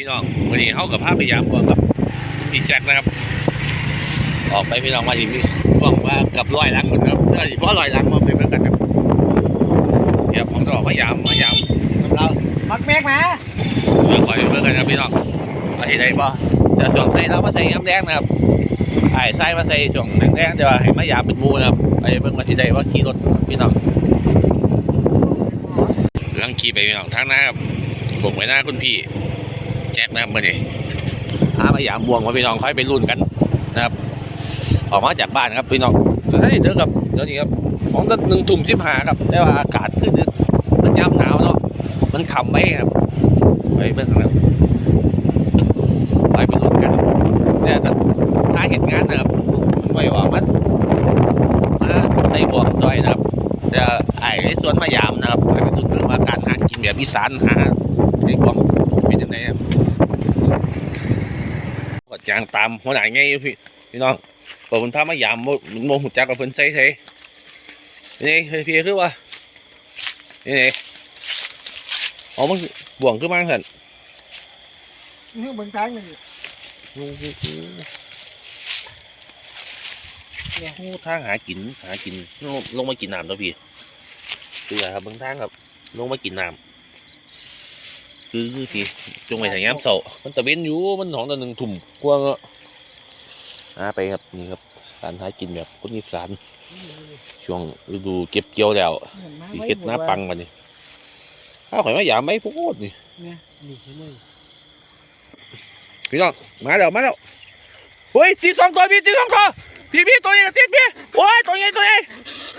พี่น้องวันนี้เขากับภาพพยายามบวงกับพี่แจ็คนะครับ ออกไปพี่น้องมาอีกพี่บวงว่ากับรอยหลังเหมือนครับถ้าเพราะรอยหลังมาเป็นเหมือนกันครับเดี๋ยวผมจะออกพยายามพยายามกับเรามักแม็กนะเมื่อก่อนเมื่อกันครับพี่น้องมาเห็นได้ปะจะช่วงใส่เรามาใส่ย้ำแดงนะครับไอ้ใส่มาใส่ช่วงแดงๆแต่ว่าให้มายามเป็นหมูนะครับไปเบิ่งมาที่ใดว่าขี่รถพี่น้องกำลังขี่ไปพี่น้องทางหน้าครับผมไว้หน้าคุณพี่ แจ็คนะครับมื่อนี้หามายามบวงมาพี่น้องค่อยไปรุ่นกันนะครับ ออกมาจากบ้านครับพี่น้องเฮ้ยเด้อครับเดี๋ยวนี้ครับของตั้งหนึ่งทุ่มสิบห้าครับแต่ว่าอากาศคือดึกมันยามหนาวเนาะมันขำไว้ครับไปเบิ่งครับไปไปรุ่นกันเนี่ยถ้าเห็นงานนะครับมันไม่ว่ามันมาใส่บวกซอยนะครับจะไอ้ส่วนมายามนะครับไปรุ่นกันว่าการหากินแบบอีสานหาไอ้บวงเป็นยังไงครับกดยางตามหัวหน้าไงอยู่พี่พี่น้องพอมันพามายามโมโมหุ่จักกับเพิ่นใส่ใส่นี่เฮ้ยพี่คือว่านี่นี่อ๋อมันบ่วงขึ้นมาสั่นนี่เบิ่งทางนี่เนี่ยหูทางหากินหากินลงลงมากินน้ำแล้วพี่คือครับเบิ่งทางครับลงมากินน้ำ คือคือพี่จงไปทางย้ำเสามันตะเวนอยู่มันหนองตะหนึ่งถุ่มกว้างอะหาไปครับนี่ครับการหากินแบบคนอีสานช่วงฤดูเก็บเกี่ยวแล้วสีเข็ดหน้าปังมานี่ข้าวข่อยมาหยามไม่พูดนี่เนี่ยนี่เห็นเลยพี่น้องมาแล้วมาแล้วเฮ้ยตีสองตัวพี่ตีสองตัวพี่พี่ตัวใหญ่กระติดพี่โอ้ยตัวใหญ่ตัวใหญ่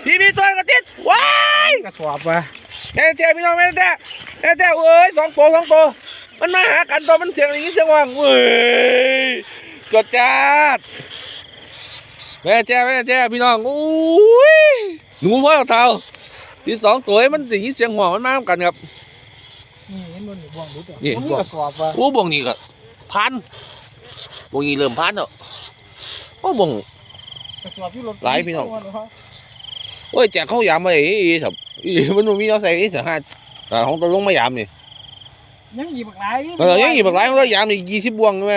พี่พี่ตัวใหญ่กระติดว้ายกระสอบว่ะแน่แท้พี่น้องแน่แท้ แน่แท้เอ้ยสองตัวสองตัวมันมาหากันตัวมันเสียงอย่างนี้เสียงว่างเว้ยจดจัดแม่แจ้แม่แจ้พี่น้องอุ้ยหนูพ่อเท่าที่สองตัวมันสิยินเสียงหัวมันมากันครับนี่เห็นบนนี่บ่วงดูตัวนี่มันมีบ่วงกระสอบว่ะโอ้บวงนี่ก็พันบวงนี่เริ่มพันแล้วโอ้บวงกระสอบที่รถหลายพี่น้องโอ้ยแจกเขายามมาอีอีครับอีมันบ่มีเอาใส่อีเสียห้า แต่ของตะลงมายามนี่ยังหยิบบักหลายเออยังอีกบักหลายของเรายามนี่ยี่สิบบวงใช่ไหม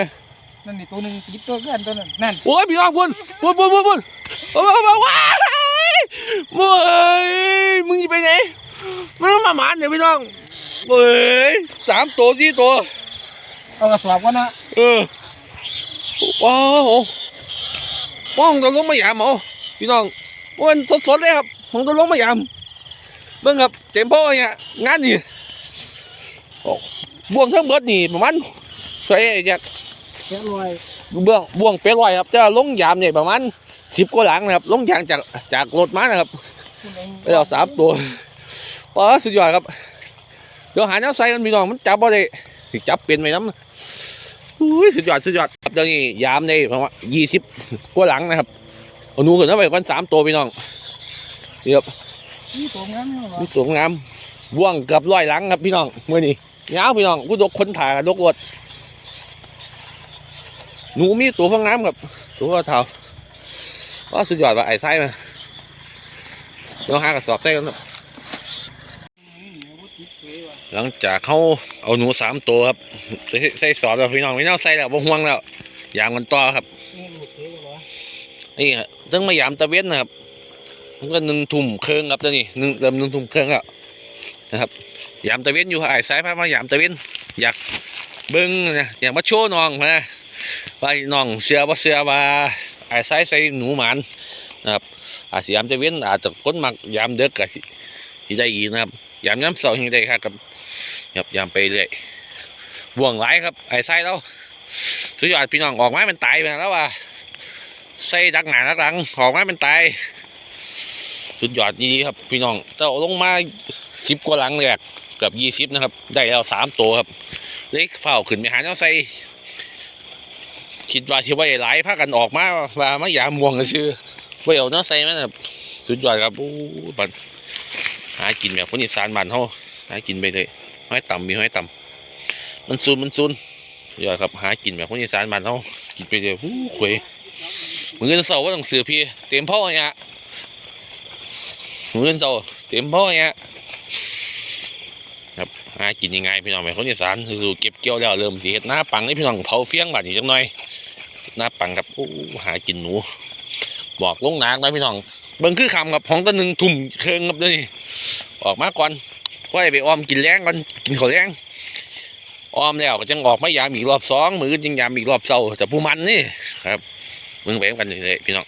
นั่นนี่ตัวหนึงติดตัวเกินตัวนั้นนั่นโอ้ยพี่น้องพุ่นพุ่นพุ่นพุ่นพุ่นโอ้ยมาว้ายเว้ยมึงจะไปไหนมึงมาหมานเนี่ยพี่น้องเว้ยสามตัวสี่ตัวเอากระสอบก่อนนะเออว้าวว้าวของตะลงมายามเหรอพี่น้องมันสดๆเลยครับของตะลงมายาม เบิ่งครับเต็มพ่อเนี่ยงานนี่โอ้บ่วงทั้งเบิดนี่ประมาณใส่จากแค่ลอยเบื้องบ่วงเป็ดลอยครับจะลงยามเนี่ยประมาณสิบกว่าหลังนะครับลงยางจากจากรถมานะครับคุณเองไปเอาสามตัวป้าสุดยอดครับเดี๋ยวหาแนวใส่กันพี่น้องมันจับบ่ได้สิจับเป็นไหมน้ำอุ้ยสุดยอดสุดยอดครับเดี๋ยวนี้ยามในประมาณยี่สิบกว่าหลังนะครับเอาหนูขึ้นมาไปก่อนสามตัวพี่น้อง นี่ตัวงามนี่หรอมีตัวงามว่วงเกับร้อยหลังครับพี่น้องเมื่อนี้ยาวพี่น้องกูดกคนถ่ายดกอดหนูมีตัวข้างน้ำครับตัวเท่าว่าสุดยอดว่าไอ้ไส้มาเดี๋ยวหากระสอบใส่กันครับหลังจากเขาเอาหนูสามตัวครับใส่ใส่สอบแล้วพี่น้องไม่น่าใส่แล้วบ่ห่วงแล้วยางมันต่อครับนี่หลุดเลยเหรอนี่ฮะซึ่งมายามตะเวนนะครับ มันก็หนึ่งทุ่มเครื่องครับตอนนี้หนึ่งเริ่มหนึ่งทุ่มเครื่องแล้วนะครับยามตะเวนอยู่ไอ้สายพามายามตะเวนอยากเบิ้งนะอยากมาโชว์น้องนะว่าน้องเสือบ่เสือว่าไอ้สายใส่หนูหมานนะครับอาสยามตะเวนอาจจะค้นมักยามเด็กก็สิสิได้อีนะครับยามย้ำเสาร์ยังได้ครับครับยามไปเรื่อยบ่วงหลายครับไอ้สายเราสุดยอดพี่น้องออกไมาเป็นตายไปแล้วว่าใส่ดักหนาดักหลังออกไมาเป็นตาย สุดยอดดีครับพี่น้องเจ้าลงมาสิบกว่าหลังเลยเกือบยี่สิบนะครับ ได้แล้วสามตัวครับ เล็กเฝ้าขึ้นไปหาเจ้าใส่คิดว่าชิว่าหลายพากันออกมาว่าไม่ยามวงก็ชื่อไว้เอาเนื้อใส่มันครับสุดยอดครับโอ้บันหากินแบบคนอีสานบ้านเขาหากินไปเลยห้อยต่ำมีห้อยต่ำมันซูนมันซูนยอดครับหากินแบบคนอีสานบ้านเขากินไปเลยหู้ขวยมือเงินเสาว่าต้องเสือพี่เต็มพ่อเนี่ย มือเงินเสาเต็มพ่อเนี่ยครับหหากินยังไงพี่น้องไปคนอีสานคือเก็บเกี่ยวแล้วเริ่มสิเฮ็ดหน้าปังนี่พี่น้องเผาเฟี้ยงบาดนี้จังหน่อยหน้าปังครับโอ้หากินหนู บอกลงนางนะพี่น้องเบิ่งคือคำกับของตัวหนึ่งทุ่มเคืองครับเดี๋ยวนี่ออกมาก่อนค่อยไปออมกินแรงก่อนกินข้าวแรงออมแล้วก็จังออกมายามอีกรอบสองมือจึงยามอีกรอบเศร้าแต่ผู้มันนี่ครับเบิ่งกันเลยพี่น้อง